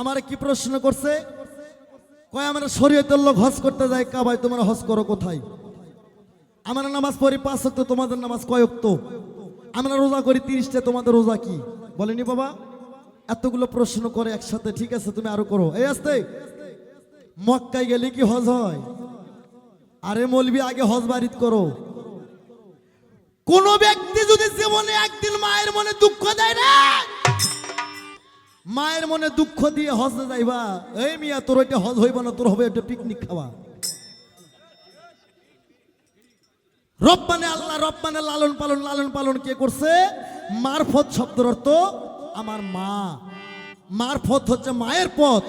আমার কি প্রশ্ন করছে? কয়, আমরা শরীয়তের লোক হজ করতে যাই কাবাই তোমরা হজ করো কোথায়? আমরা নামাজ পড়ি পাঁচ অক্ত তোমাদের নামাজ কয় অক্ত আমরা রোজা করি তিরিশটা, তোমাদের রোজা কি? বলেনি বাবা? এতগুলো প্রশ্ন করে একসাথে, ঠিক আছে, তুমি আরও করো। এই আসতে, মক্কায় গেলে কি হজ হয়? আরে মলবি, আগে হজ বাড়িত করো। কোন ব্যক্তি যদি জীবনে একদিন মায়ের মনে দুঃখ দেয় না মায়ের মনে দুঃখ দিয়ে হজে যাইবা। এই মিয়া, তোর ওইটা হজ হইব না, তোর হবে একটা পিকনিক খাওয়া। রব্বানে আল্লাহ, রব্বানে লালন পালন লালন পালন কে করছে? মারফত শব্দের অর্থ আমার মা। মারফত হচ্ছে মায়ের পথ।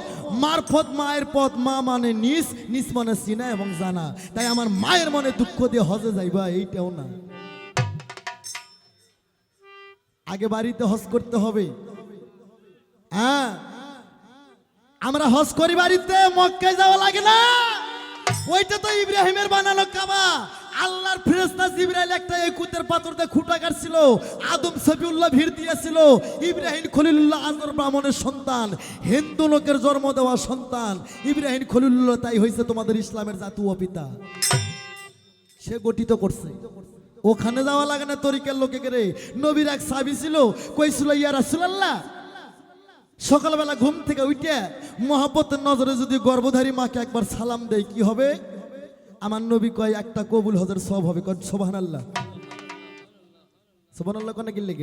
মারফত মায়ের পথ, মা মানে নিস নিস মানে চিনা এবং জানা। তাই আমার মায়ের মনে দুঃখ দিয়ে হজে যাইবা, এইটাও না। আগে বাড়িতে হজ করতে হবে। হ্যাঁ। আমরা হজ করি বাড়িতে যাওয়া লাগে না। ওইটা তো ইব্রাহিমের বানানো কাবা। আল্লাহর ফেরেস্তা জিব্রাইল একটা একুতের পাথরতে খুঁটা কাটছিল। আদম সফিউল্লাহ ভিড় দিয়েছিল। ইব্রাহিম খলিলুল্লাহ আজর ব্রাহ্মণের সন্তান, হিন্দু লোকের জন্ম দেওয়া সন্তান। ইব্রাহিম খলিলুল্লাহ, তাই হয়েছে তোমাদের ইসলামের জাতীয় পিতা। সে গঠিত করছে। ওখানে যাওয়া লাগে না তরিকার লোকে রে? নবীর এক সাবি ছিল, কইছিল, ইয়া রাসূলুল্লাহ সকালবেলা ঘুম থেকে উঠে মহাব্বতের নজরে যদি গর্ভধারী মাকে একবার সালাম দেয় কি হবে? আমার নবী কয়, একটা কবুল হজর সব হবে। কন সোবাহান আল্লাহ সোবান আল্লাহ কনে কিনলে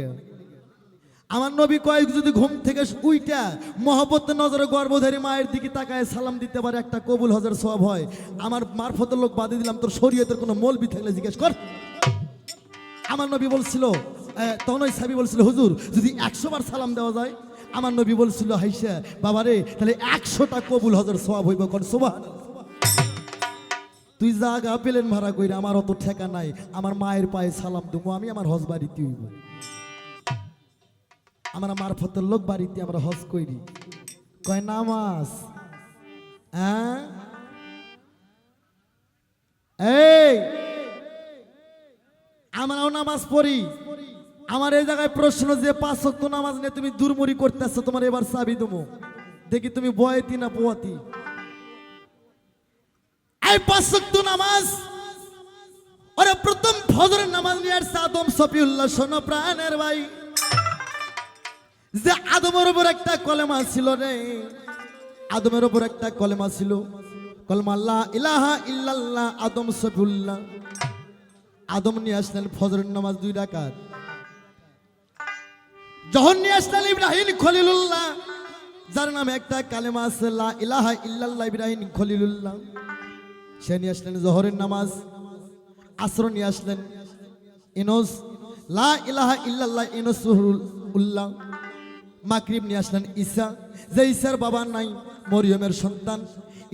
আমার নবী কয়, যদি ঘুম থেকে উইটা মহব্বতের নজরে গর্ভধারী মায়ের দিকে তাকায় সালাম দিতে পারে, একটা কবুল হজের সব হয়। আমার মারফতের লোক বাদে দিলাম, তোর শরীয়তের কোনো মলবি থাকলে জিজ্ঞেস কর। আমার নবী বলছিল ওই সাবি বলছিল, হুজুর, যদি একশো বার সালাম দেওয়া যায় আমার নবী বলছিল, হাইসা, বাবারে, তাহলে একশোটা কবুল হজর সবাব হইব কর সোবাহ তুই জাগা পেলেন ভাড়া কইরা, আমার অত ঠেকা নাই। আমার মায়ের পায়ে সালাম দেবো, আমি আমার হজ বাড়িতে হইব। আমরা মারফতের লোক বাড়িতে আমরা হজ কইরি। কয়, নামাজ। হ্যাঁ? এই! আমরাও নামাজ পড়ি। আমার এই জায়গায় প্রশ্ন যে পাঁচ ওয়াক্ত নামাজ নিয়ে তুমি দুর্মুড়ি করতেছো, তোমার এবার চাবি দেবো। দেখি তুমি বয়তি না পোয়াতি? পাঁচ ওয়াক্ত নামাজ প্রথম ফজরের নামাজ নিয়ে আদম ভাই। যে আদমের একটা কলেমা রে, আদমের একটা কলেমা ছিল, কলমা আল্লাহ ইলাহা আদম আদম নিয়ে আসলেন ফজরের নামাজ দুই রাকাত। যখন নিয়ে আসলেন ইব্রাহিম খলিলুল্লাহ, যার নামে একটা কালেমা আছে ইলাহা ইল্লাল্লাহ ইব্রাহিম খলিলুল্লাহ। সে নিয়ে আসলেন জহরের নামাজ, আসর নিয়ে আসলেন ইনোস লা ইলাহা ইল্লাল্লাহ ইনোস উল্লাহ মাকরিব নিয়ে আসলেন ঈসা, যে ঈসার বাবা নাই, মরিয়মের সন্তান।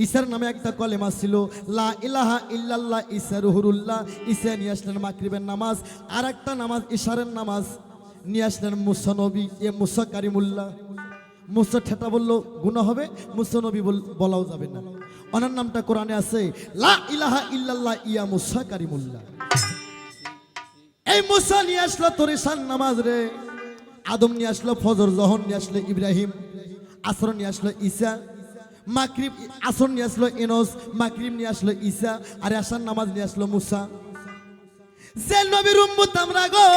ঈশার নামে একটা কলেমা ছিল, লা ইলাহা ইল্লাল্লাহ ঈসা রুহুরুল্লাহ। ঈসা নিয়ে আসলেন মাকরিবের নামাজ আর একটা নামাজ ঈশারের নামাজ। নিয়ে আসলেন মুসা নবী, এ মুসা কারিমুল্লাহ। মুসা ঠেটা বলল গুণা হবে? মুসা নবী বলাও যাবে না। ওনার নামটা কোরআনে আছে, লা ইলাহা ইল্লাল্লাহ ইয়া মুসা কারিমুল্লাহ। এই মুসা নিয়ে আসলো তোর ঈশান নামাজ রে। আদম নিয়ে আসলো ফজর জহন নিয়ে আসলো ইব্রাহিম, আসর নিয়ে আসলো ঈসা মাকরিব আসর নিয়ে আসলো এনস মাকরিব নিয়ে আসলো ঈসা, আর আসার নামাজ নিয়ে আসলো মুসা। যে নবীর উম্মত আমরা গো।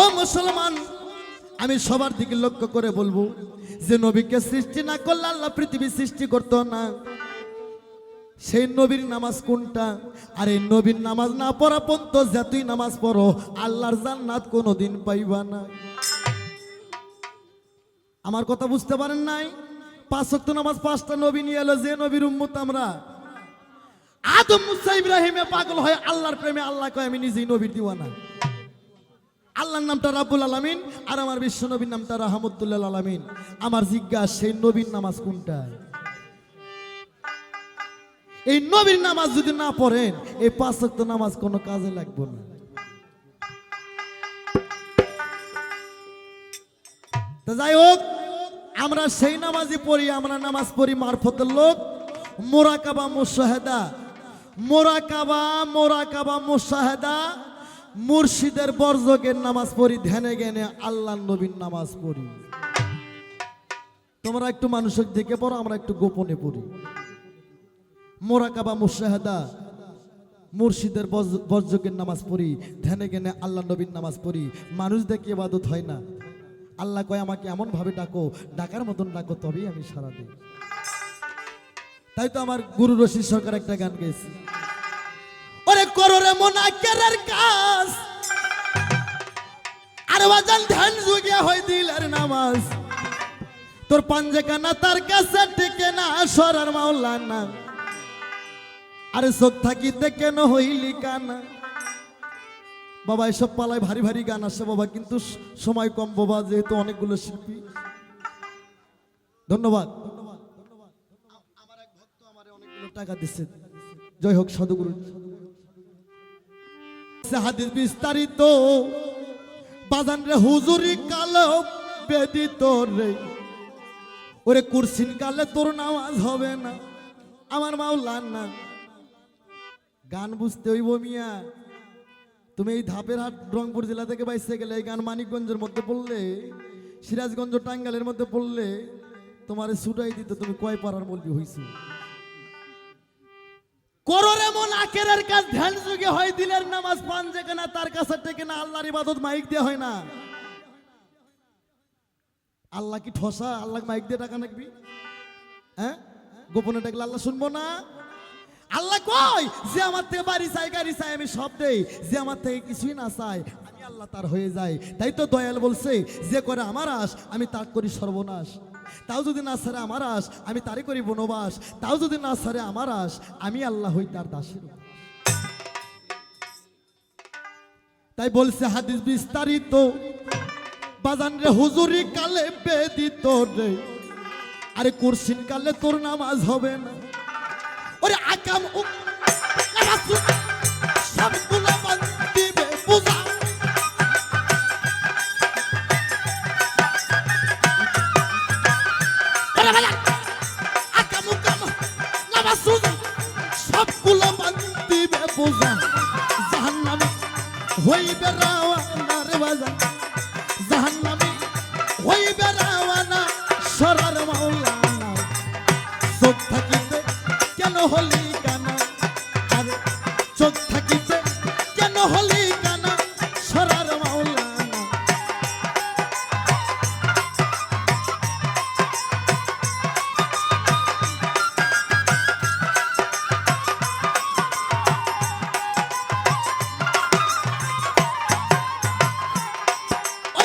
ও মুসলমান, আমি সবার দিকে লক্ষ্য করে বলব যে নবীকে সৃষ্টি না করলে আল্লাহ পৃথিবী সৃষ্টি করতো না। সেই নবীর নামাজ কোনটা? আর এই নবীর নামাজ না পড়া পর্যন্ত যতই নামাজ পড়ো, আল্লাহর জান্নাত কোনোদিন পাইবা না। আমার কথা বুঝতে পারেন নাই? পাঁচ নামাজ পাঁচটা নবী নিয়ে এলো যে নবীর উম্মত আমরা। আদম মুসা ইব্রাহিমে পাগল হয় আল্লাহর প্রেমে আল্লাহ কয়, আমি নিজেই নবীর দিওয়ানা। আল্লাহর নামটা রাব্বুল আলামিন, আর আমার বিশ্ব নবীর নামটা রাহমতুল্লাহ আলামিন। আমার জিজ্ঞাসা, সেই নবীর নামাজ কোনটা? এই নবীর নামাজ যদি না পড়েন, এই পাঁচ ওয়াক্ত নামাজ কোনো কাজে লাগবে না। যাই হোক, আমরা সেই নামাজই পড়ি, আমরা নামাজ পড়ি মারফতের লোক, মোরাকাবা মুশাহেদা মোরাকাবা মোরাকাবা মুশাহেদা, মুর্শিদের বর্জকের নামাজ পড়ি, ধ্যানে জ্ঞানে আল্লাহ নবীর নামাজ পড়ি। তোমরা একটু মানুষের দিকে পড়ো, আমরা একটু গোপনে পড়ি। মোরাকাবা মুশাহাদা, মুর্শিদের বজ্রকের নামাজ পড়ি, ধ্যানে জ্ঞানে আল্লাহ নবীর নামাজ পড়ি। মানুষ দেখে ইবাদত হয় না। আল্লাহ কয়, আমাকে এমন ভাবে ডাকো, ডাকার মতন ডাকো, তবেই আমি সারা দিই। তাই তো আমার গুরু রশিদ সরকার একটা গান গেয়েছি ওরে করো রে মোনাকেরের কাজ। আর বাজান ধ্যান যুগে হয় দিলের নামাজ। তোর পাঞ্জে কানা তার কাছে টেকে না সরার মাওলা না আরে চোখ থাকিতে কেন হইলি কানা? বাবা, এসব পালায় ভারী ভারী গান আসে বাবা, কিন্তু সময় কম বাবা, যেহেতু অনেকগুলো শিল্পী। ধন্যবাদ আমার এক ভক্ত আমারে অনেকগুলো টাকা দিচ্ছে জয় হোক সদগুরু। হাদিস বিস্তারিত বাজান রে হুজুরি কালো বেদিত রে। ওরে কুরসিন কালে তোর নামাজ হবে না। আমার মাওলার না। গান বুঝতে হইব মিয়া। তুমি এই ধাপের হাট রংপুর জেলা থেকে বাইসে গেলে এই গান মানিকগঞ্জের মধ্যে পড়লে, সিরাজগঞ্জ টাঙ্গালের মধ্যে পড়লে তোমার ছুটাই দিতে তুমি কয় পাড়ার মলবি হইছো? করোর এমন আকেরের কাজ ধ্যান যুগে হয়, দিলের নামাজ পান যেখানে তার কাছে টেকে না, আল্লাহর ইবাদত মাইক দেওয়া হয় না। আল্লাহ কি ঠসা? আল্লাহ মাইক দিয়ে টাকা নাকবি? হ্যাঁ? গোপনে ডাকলে আল্লাহ শুনব না? আল্লাহ কয়, যে আমার থেকে বাড়ি চাই গাড়ি চাই আমি সব দেই। যে আমার থেকে কিছুই না চাই আমি আল্লাহ তার হয়ে যাই। তাই তো দয়াল বলছে, যে করে আমার আস, আমি তার করি সর্বনাশ। তাও যদি না সারে আমার আস, আমি তারই করি বনবাস তাও যদি না সারে আমার আস, আমি আল্লাহ হই তার দাসের তাই বলছে হাদিস বিস্তারিত। বাজান রে হুজুরি কালে বেদিত রে। আরে কুরসিন কালে তোর নামাজ হবে না। ওরে আকাম সবগুলো বাদ ওরে বাজান, আকাম উকাম নামাজ সুজা সবগুলো বাদ দিবে বুঝা। জাহান্নামে হইবে রাওয়ানা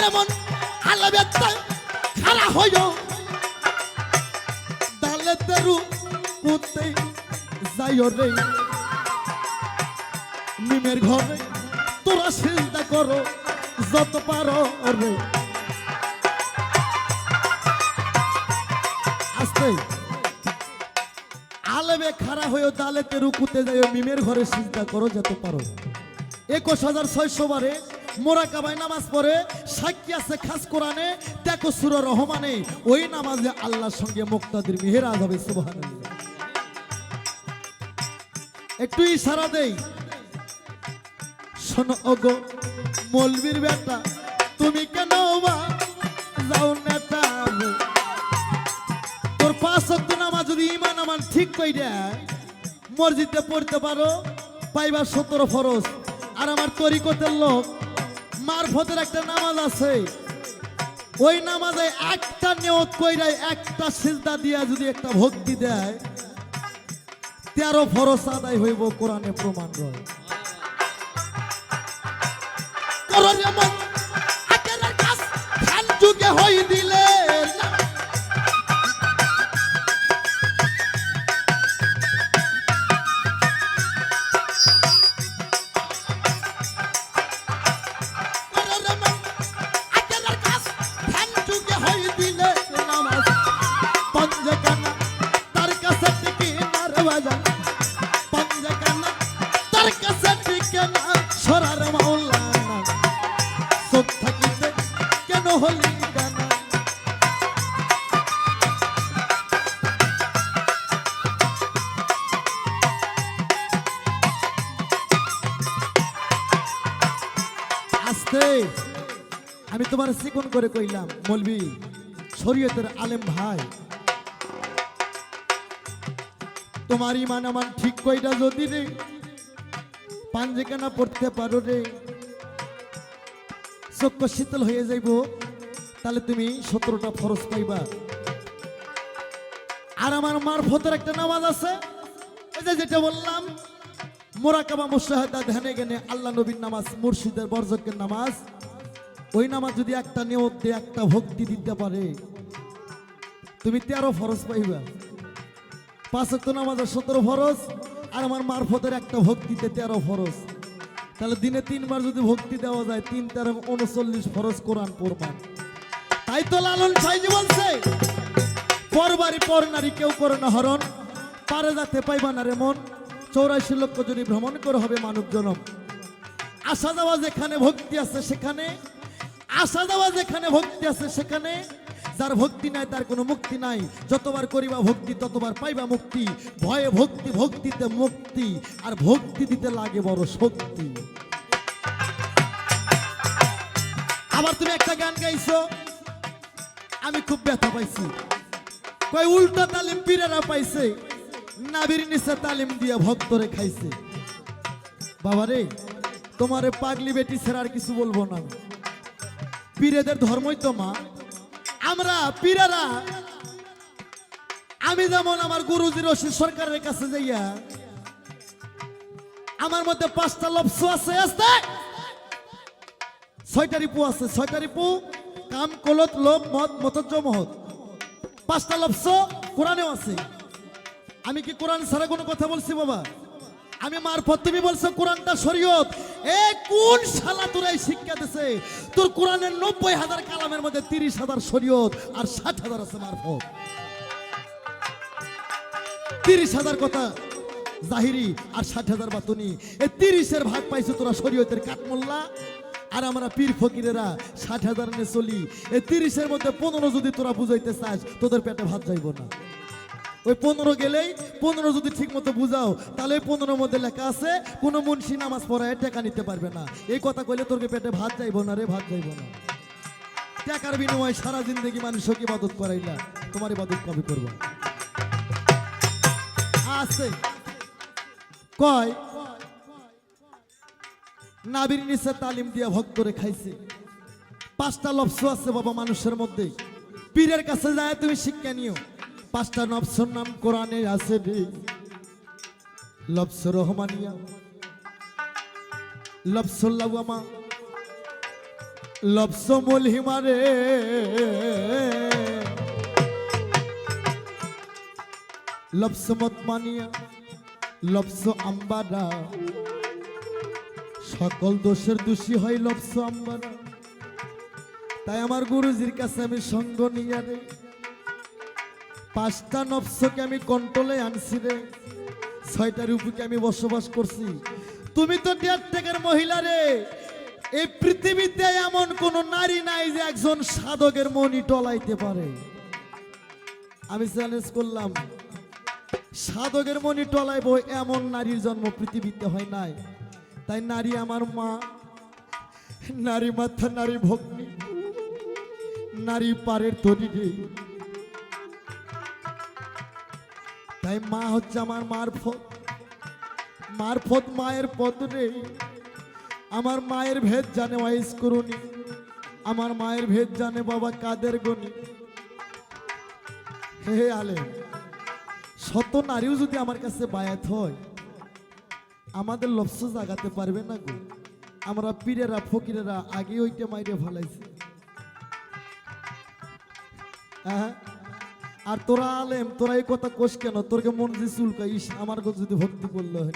ওরে মন আলাবে খারা হইও। দালে তেরু পুতে যাইও রে। নিমের ঘরে তোরা চিন্তা করো, যত পারো রে। আস্তে। আলেবে খাড়া হয়েও দালে তেরু কুতে যাইও মিমের ঘরে চিন্তা করো, যত পারো। একুশ হাজার ছয়শো বারে মোরা কাবাই নামাজ পড়ে আছে খাস কোরআনে, দেখো সুর রহমানে, ওই নামাজে আল্লাহর সঙ্গে হবে একটু ইশারা দেই। শোনো, ওগো, মলবির বেটা, তুমি কেন বা যাও নেতা তোর পাঁচ শক্ত নামাজ যদি ইমান আমান ঠিক কইরা মসজিদে পড়তে পারো পাইবার সতেরো ফরজ। আর আমার তরিকতের লোক মারফতের একটা নামাজ আছে। ওই নামাজে একটা নিয়ত কইরাই একটা সিজদা দিয়া যদি একটা ভক্তি দেয়, তেরো ফরস আদায় হইব, কোরআনে প্রমাণ রয়। করো যেমন আকেরের কাজ ধ্যান যুগে হই দিলে আমি তোমার চিকন করে কইলাম, মলবি, শরীয়তের আলেম ভাই। তোমার ইমান আমার ঠিক কইটা যদি রে পাঞ্জেখানা পড়তে পারো রে। চক্ষু শীতল হয়ে যাইব, তাহলে তুমি সতেরোটা ফরজ পাইবা। আর আমার মারফতের একটা নামাজ আছে যেটা বললাম মোরাকাবা মুশাহাদা ধ্যানে জ্ঞানে আল্লাহ নবীর নামাজ, মুর্শিদের বর্জকের নামাজ। ওই নামাজ যদি একটা নিয়ত দিয়ে একটা ভক্তি দিতে পারে, তুমি তেরো ফরজ পাইবা। পাঁচ নামাজের সতেরো ফরজ, আর আমার মারফতের একটা ভক্তিতে তেরো ফরজ। তাহলে দিনে তিনবার যদি ভক্তি দেওয়া যায়, তিন তেরো উনচল্লিশ ফরজ কোরআন পড়বা। তাই তো লালন সাইজি বলছে পরবারি পর নারী কেউ করে না হরণ, পারে যাতে পাইবা না রে মন। চৌরাশি লক্ষ যদি ভ্রমণ করে হবে মানব জনম আসা যাওয়া যেখানে ভক্তি আছে সেখানে আসা যাওয়া যেখানে ভক্তি আছে সেখানে, যার ভক্তি নাই তার কোনো মুক্তি নাই। যতবার করিবা ভক্তি, ততবার পাইবা মুক্তি। ভয়ে ভক্তি, ভক্তিতে মুক্তি, আর ভক্তি দিতে লাগে বড় শক্তি। আবার তুমি একটা গান গাইছো, আমি খুব ব্যথা পাইছি। কই উল্টা তালিম পীরেরা পাইছে। নাবির নিচে তালিম দিয়ে ভক্তরে খাইছে। বাবারে, তোমারে পাগলি বেটি ছাড়া কিছু বলব না। পীরেদের ধর্মই তো মা। আমরা পীরেরা, আমি যেমন আমার গুরুজি রশিদ সরকারের কাছে যাইয়া, আমার মধ্যে পাঁচটা লপস আছে আসতে ছয়টা রিপু আছে ছয়টা রিপু কাম, কলত, লোভ মত মতজ্জ মহৎ পাঁচটা লপস কোরআনেও আছে। আমি কি কোরআন ছাড়া কোনো কথা বলছি বাবা? আমি মারফত তুমি বলছো কোরআনটা শরীয়ত। এ কোন শালা তোর এই শিক্ষা দিছে? তোর কোরআনের নব্বই হাজার কালামের মধ্যে তিরিশ হাজার শরীয়ত আর ষাট হাজার আছে মারফত। তিরিশ হাজার কথা জাহিরি আর ষাট হাজার বাতুনি। এই তিরিশের ভাগ পাইছো তোরা শরীয়তের কাঠমোল্লা। আর আমরা পীর ফকিরেরা ষাট হাজার নিয়ে চলি। এই তিরিশের মধ্যে পনেরো যদি তোরা বুঝাইতে চাস, তোদের পেটে ভাত যাইব না। ওই পনেরো গেলেই পনেরো যদি ঠিক মতো বুঝাও, তাহলে পনেরোর মধ্যে লেখা আছে, কোনো মুন্সি নামাজ পড়ায় টাকা নিতে পারবে না। এই কথা কইলে তোর পেটে ভাত যাইব না রে? ভাত যাইব না। টাকার বিনিময়ে সারা জিন্দগি মানুষকে ইবাদত করাইলা, তোমার ইবাদত কবে করব? আছে। কয়? নাবির নিচে তালিম দিয়া ভক্তরে খাইছে। পাঁচটা লফস আছে বাবা মানুষের মধ্যে। পীরের কাছে যায়, তুমি শিক্ষা নিও। পাঁচটা নফসর নাম কোরআনে আছে রে। লফস রহমানিয়া লফসুল্লামা লফস মলহিমা রে। লফস মতমানিয়া লবস আম্বারা, সকল দোষের দোষী হয় লবস আম্বারা। তাই আমার গুরুজির কাছে আমি সঙ্গ নিয়ে রে। পাঁচটা নফসকে আমি কন্ট্রোলে আনছি রে। ছয়টা রূপকে আমি বসবাস করছি। তুমি তো দেড় টাকার মহিলা রে। এই পৃথিবীতে এমন কোন নারী নাই যে একজন সাধকের মনি টলাইতে পারে। আমি চ্যালেঞ্জ করলাম, সাধকের মনি টলাইব এমন নারীর জন্ম পৃথিবীতে হয় নাই। তাই নারী আমার মা, নারী মাথা নারী ভগ্নী, নারী পারের তরি তাই মা হচ্ছে আমার মারফত। মারফত মায়ের পদ নেই আমার মায়ের ভেদ জানে ওয়াইস করুনি আমার মায়ের ভেদ জানে বাবা কাদের গনি। হে আলে। শত নারীও যদি আমার কাছে বায়াত হয়, আমাদের লক্ষ্য জাগাতে পারবে না গো। আমরা পীরেরা, ফকিরেরা আগে ওইটা মাইরে ফেলাইছি। হ্যাঁ। আর তোরা আলেম, তোরা এই কথা কোষ কেন? তোরকে মন যে চুলকা ইস আমার কথা যদি ভক্তি করল হয়।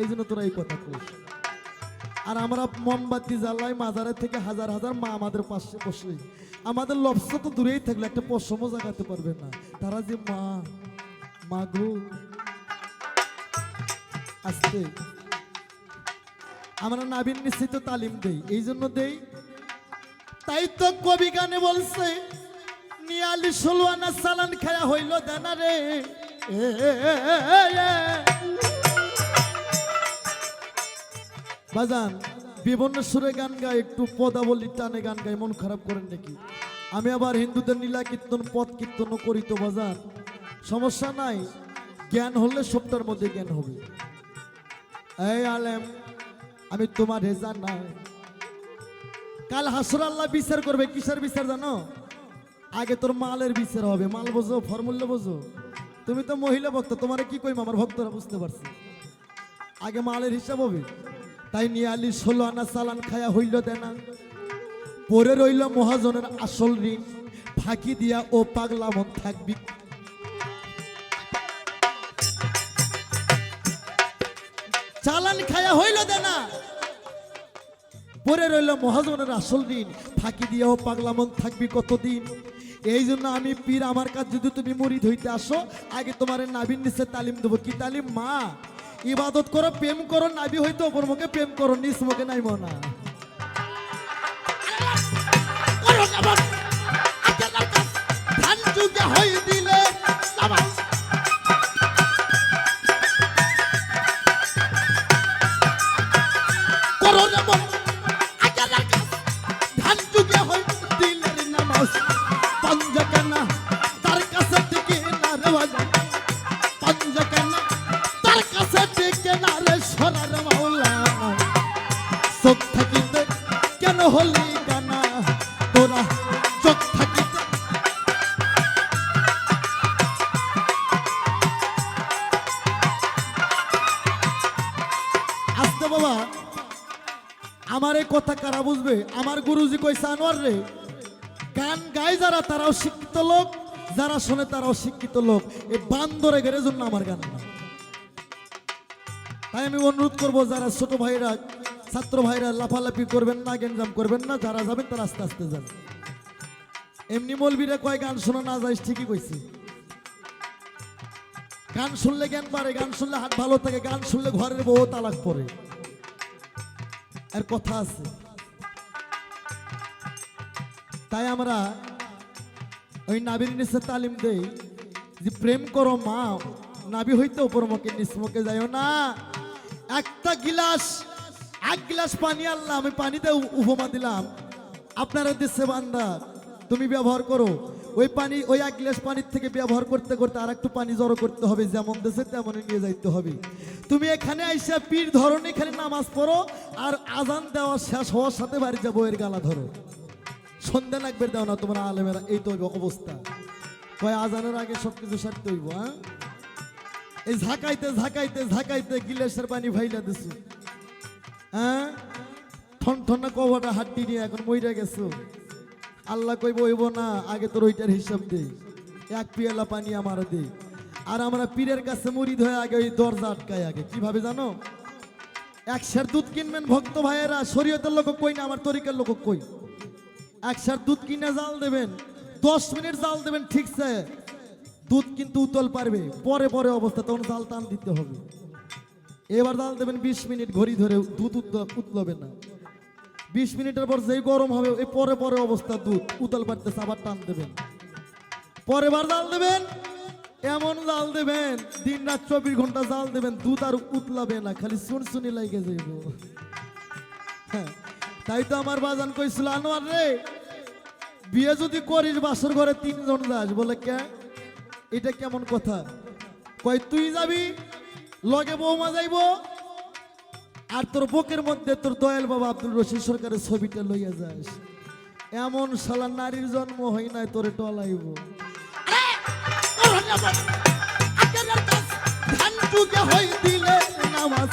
এই জন্য তোরা এই কথা কোষ আর আমরা মোমবাতি জ্বালাই মাজারের থেকে হাজার হাজার মা আমাদের পাশে বসে আমাদের লবস তো দূরেই থাকলে একটা পশমও জাগাতে পারবে না। তারা যে মা মা গো। আসতে। আমরা নাবিন নিশ্চিত তালিম দেই, এই জন্য দেই। তাই তো কবি গানে বলছে নিয়ালি ষোলোয়ানা সালান খায়া হইল দানা রে। বাজান বিভিন্ন সুরে গান গায়, একটু পদাবলী টানে গান গায়, মন খারাপ করেন নাকি? আমি আবার হিন্দুদের নীলা কীর্তন, পথ কীর্তনও করি তো বাজার সমস্যা নাই, জ্ঞান হলে সবটার মধ্যে জ্ঞান হবে। এই আলেম, আমি তোমার হেজা নাই কাল হাসর আল্লাহ বিচার করবে, কিসের বিচার জানো? আগে তোর মালের বিচার হবে। মাল বোঝো, ফর্মুলা বোঝো। তুমি তো মহিলা ভক্ত, তোমার কি কইম? আমার ভক্তরা বুঝতে পারছি। আগে মালের হিসাব হবে। তাই নিয়ে আলি ষোলো আনা চালান খায়া হইল দেনা। পরে রইল মহাজনের আসল ঋণ। ফাঁকি দিয়া ও পাগলা মন থাকবি। চালান খায়া হইল দেনা। পরে রইল মহাজনের আসল ঋণ। ফাঁকি দিয়া ও পাগলা মন থাকবি কতদিন? এই জন্য আমি পীর আমার কাজ যদি তুমি মরিদ হইতে আসো, আগে তোমার নাবির নিচে তালিম দেবো। কি তালিম, মা? ইবাদত করো, প্রেম করো নাবি হইতে অপর মুখে প্রেম করো নিজ মুখে নাই না। ধান যুগে হই দিলে বুঝবে? আমার গুরুজি কইছে আনোয়ার রে, গান গায় যারা, তারাও শিক্ষিত লোক। যারা শোনে, তারাও শিক্ষিত লোক। এই বান্দরে গেরে জন্য আমার গান তাই আমি অনুরোধ করব, যারা ছোট ভাইরা, ছাত্র ভাইরা লাফালাফি করবেন না গেঞ্জাম করবেন না, যারা যাবেন, তারা আস্তে আস্তে যান। এমনি মলবিরা কয়, গান শোনা না, যাইস, ঠিকই কইছি। গান শুনলে জ্ঞান বাড়ে, গান শুনলে হাত ভালো থাকে, গান শুনলে ঘরের বউ তালাক পড়ে। আর কথা আছে। তাই আমরা ওই নাবির নিচে তালিম দেই যে প্রেম করো মা, নাবি হইতে উপর মুখে, নিচ মুখে যাইও না। একটা গিলাস, এক গিলাস পানি আনলাম, আমি পানিতে উপমা দিলাম। আপনারা দেশে বান্দা, তুমি ব্যবহার করো। ওই পানি, ওই এক গ্লাস পানির থেকে ব্যবহার করতে করতে আর একটু পানি জড়ো করতে হবে, যেমন দেশে তেমনই নিয়ে যাইতে হবে। তুমি এখানে আইসা পীর ধরনে এখানে নামাজ পড়ো, আর আজান দেওয়া শেষ হওয়ার সাথে বাড়ি যাব এর গালা ধরো। সন্ধ্যা লাগবে দাও না, তোমার আলেমেরা, এই তো অবস্থা। কয় আজানের আগে সব কিছু সারতে হইব হ্যাঁ? এই ঝাঁকাইতে ঝাঁকাইতে ঝাঁকাইতে গিলাসের পানি ভাইলা দিছো। হ্যাঁ? ঠন ঠন্না কবাটা হাড্ডি নিয়ে এখন মইরা গেছো। আল্লাহ কইব, হইব না, আগে তোর ওইটার হিসাব দে। এক পিয়ালা পানি আমার দে। আর আমরা পীরের কাছে মুড়ি ধয়ে আগে ওই দরজা আটকায় আগে। কীভাবে জানো? এক সের দুধ কিনবেন ভক্ত ভাইয়েরা, শরীয়তের লোক কই না, আমার তরিকার লোক কই? এক সের দুধ কিনে জাল দেবেন দশ মিনিট জাল দেবেন ঠিকছে দুধ কিন্তু উতল পারবে পরে পরে অবস্থা তখন জাল টান দিতে হবে। এবার জাল দেবেন বিশ মিনিট ঘড়ি ধরে দুধ উতল- উতলবে না। বিশ মিনিটের পর যেই গরম হবে এই পরে পরে অবস্থা দুধ উতল পারতেছে আবার টান দেবেন। পরে বার জাল দেবেন এমন জাল দেবেন দিন রাত চব্বিশ ঘণ্টা জাল দেবেন দুধ আর উতলাবে না খালি শুনশুনি লাগে যাইব। হ্যাঁ, তাই তো আমার বাজান কইছিল, আনোয়ার রে, বিয়ে যদি করিস, বাসর ঘরে তিনজন যাস। বলে, কে? এটা কেমন কথা? কই তুই যাবি, লগে বৌমা যাইব আর তোর বুকের মধ্যে তোর দয়াল বাবা আব্দুল রশিদ সরকারের ছবিটা লইয়া যাস। এমন শালা নারীর জন্ম হয় নাই, তোরে টলাইব। হই দিলে নামাজ।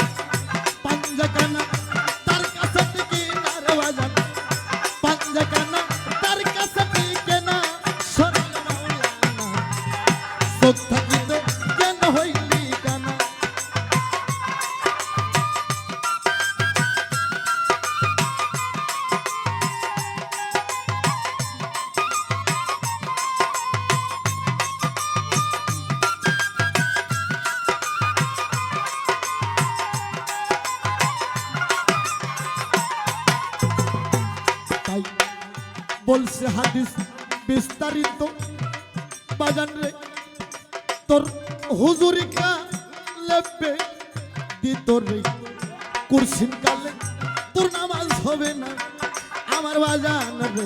বাজান রে। তোর হুজুরি কা লেপে দি তোর রে কুরসিন কালে? তোর নামাজ হবে না, আমার বাজান রে।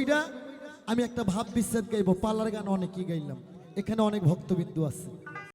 কইরা আমি একটা ভাব বিশ্বাস গাইবো পাল্লার গান অনেকই গাইলাম। এখানে অনেক ভক্তবিন্দু আছে।